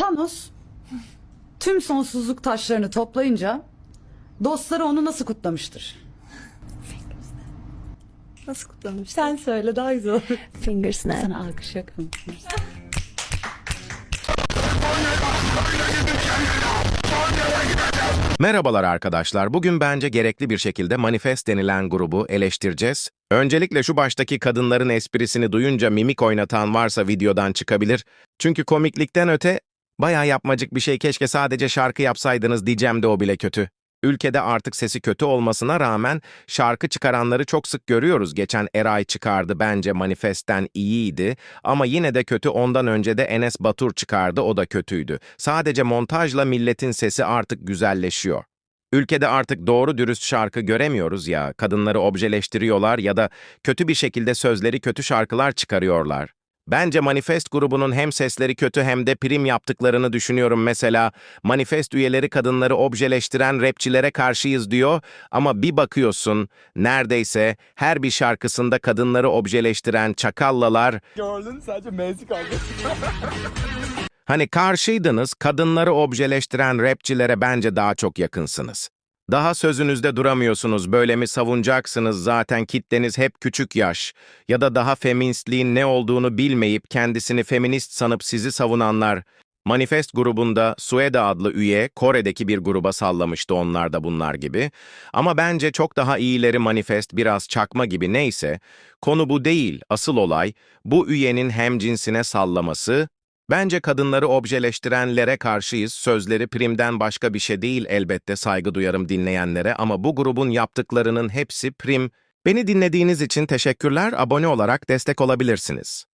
Thanos tüm sonsuzluk taşlarını toplayınca dostları onu nasıl kutlamıştır? Nasıl kutlamış? Sen söyle daha güzel olur. Finger snap. Sana alkış yok mu? Merhabalar arkadaşlar. Bugün bence gerekli bir şekilde Manifest denilen grubu eleştireceğiz. Öncelikle şu baştaki kadınların esprisini duyunca mimik oynatan varsa videodan çıkabilir. Çünkü komiklikten öte bayağı yapmacık bir şey keşke sadece şarkı yapsaydınız diyeceğim de o bile kötü. Ülkede artık sesi kötü olmasına rağmen şarkı çıkaranları çok sık görüyoruz. Geçen Eray çıkardı bence Manifest'ten iyiydi ama yine de kötü ondan önce de Enes Batur çıkardı o da kötüydü. Sadece montajla milletin sesi artık güzelleşiyor. Ülkede artık doğru dürüst şarkı göremiyoruz ya, kadınları objeleştiriyorlar ya da kötü bir şekilde sözleri kötü şarkılar çıkarıyorlar. Bence Manifest grubunun hem sesleri kötü hem de prim yaptıklarını düşünüyorum. Mesela Manifest üyeleri kadınları objeleştiren rapçilere karşıyız diyor ama bir bakıyorsun neredeyse her bir şarkısında kadınları objeleştiren çakallalar Gördün sadece M'si kaldı. Hani karşıydınız, kadınları objeleştiren rapçilere bence daha çok yakınsınız. Daha sözünüzde duramıyorsunuz, böyle mi savunacaksınız zaten kitleniz hep küçük yaş ya da daha feministliğin ne olduğunu bilmeyip kendisini feminist sanıp sizi savunanlar. Manifest grubunda Sueda adlı üye Kore'deki bir gruba sallamıştı onlar da bunlar gibi. Ama bence çok daha iyileri Manifest biraz çakma gibi neyse. Konu bu değil, asıl olay bu üyenin hem cinsine sallaması Bence kadınları objeleştirenlere karşıyız. Sözleri primden başka bir şey değil elbette saygı duyarım dinleyenlere ama bu grubun yaptıklarının hepsi prim. Beni dinlediğiniz için teşekkürler. Abone olarak destek olabilirsiniz.